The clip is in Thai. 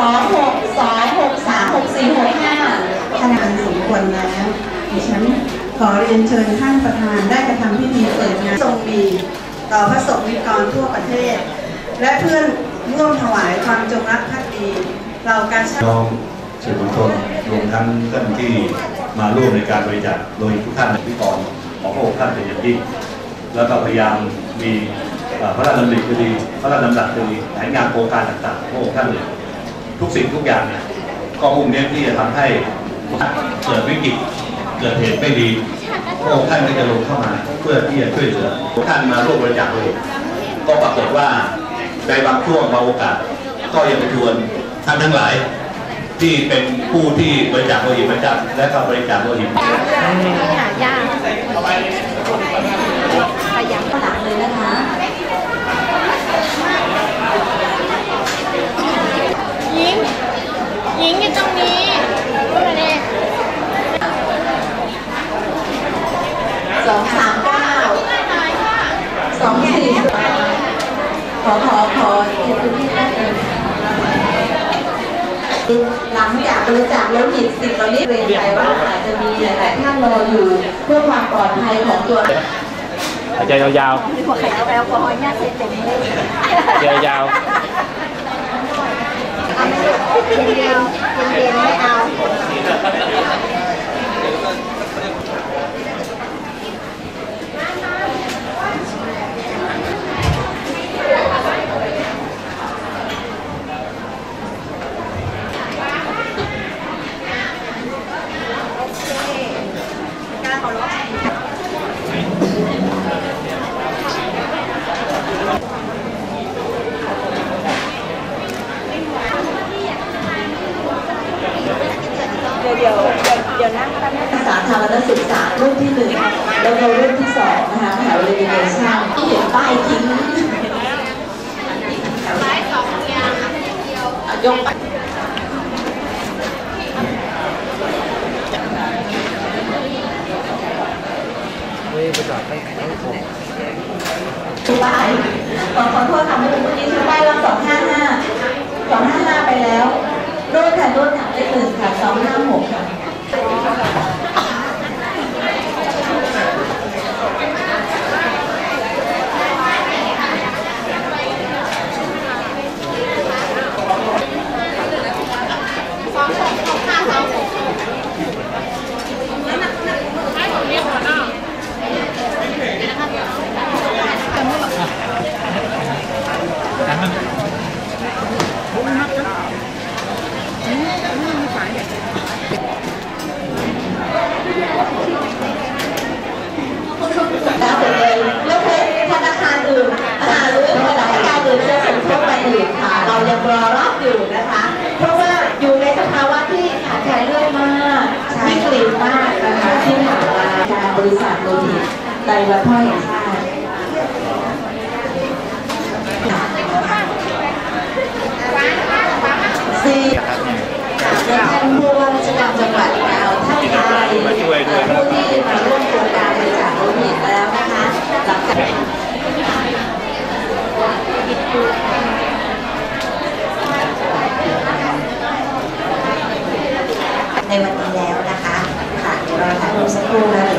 สองหกสองหกสามหกสี่หกห้าขนาดสมควรแล้วดิฉันขอเรียนเชิญท่านประธานได้กระทำพิธีเปิดงานทรงมีต่อพระสงฆ์นิกรทั่วประเทศ และเพื่อนร่วมถวายความจงรักภักดีเราการชาติน้องสื่อมวลชนรวมทั้งท่านที่มาร่วมในการบริจาคโดยทุกท่านพิกรของพระองค์ท่านเป็นอย่างยิ่งแล้วก็พยายามมีเอ่อพระราชดำริก็ดี พระราชดำรัสก็ดีแผนงานโครงการต่างๆของพระองค์ท่านเลย ทุกสิ่งทุกอย่างเนี่ยก็มุ่งเน้นที่จะทำให้เกิดวิกฤตเกิดเหตุไม่ดีพระองค์ท่านก็จะลงเข้ามาเพื่อที่จะช่วยเหลือท่านมาร่วมบริจาคเลย ก็ปรากฏว่าในบางช่วงบางโอกาส ก็ยังไปชวนท่านทั้งหลาย ที่เป็นผู้ที่บริจาคโลหิตประจำและก็บริจาคโลหิตหายากขยันหลังเลยนะคะ ยิงยิงอยู่ตรงนี้มาเนี่ย สองสามเก้า สองสี่ขอขอขอเก็บพื้นที่ได้เลยหลังจากบริจาคโลหิตสิบตอนนี้เรียนใจว่าอาจจะมีหลายๆท่านรออยู่เพื่อความปลอดภัยของตัวหายใจยาวหัวไข่เอาแอลกอฮอล์เนี่ยเสร็จเต็มเลยๆหายใจยาวเอาไม่ลูกเย็นเย็นเย็นไม่เอา เดี๋ยวเดี๋ยว เดี๋ยวนั่งแป๊บนึงสาธารณศึกษารุ่นที่หนึ่งแล้วก็รุ่นที่สองนะคะมหาวิทยาลัยช่างที่เห็นป้ายทิ้งป้ายสองอย่างยกไปป้ายขอขอโทษค่ะเมื่อกี้คือป้ายเราสองห้าห้าสองห้าห้าไปแล้วรุ่นค่ะรุ่นค่ะเลขหนึ่งค่ะสองห้า แล้วไปเลยยกเว้นธนาคารอื่นอ่าหรือธนาคารอื่นจะสมทบไปอื่นค่ะ เรายังรอรับอยู่นะคะ เพราะว่าอยู่ในสภาวะที่ขาดแคลนเลือดมากวิกฤตมากนะคะที่ผ่านมาการบริษัทโลหิตไตรวันพ่อแห่งชาติ ในวันนี้แล้วนะคะค่ะเดี๋ยวเราถ่ายรูปสักครู่แล้ว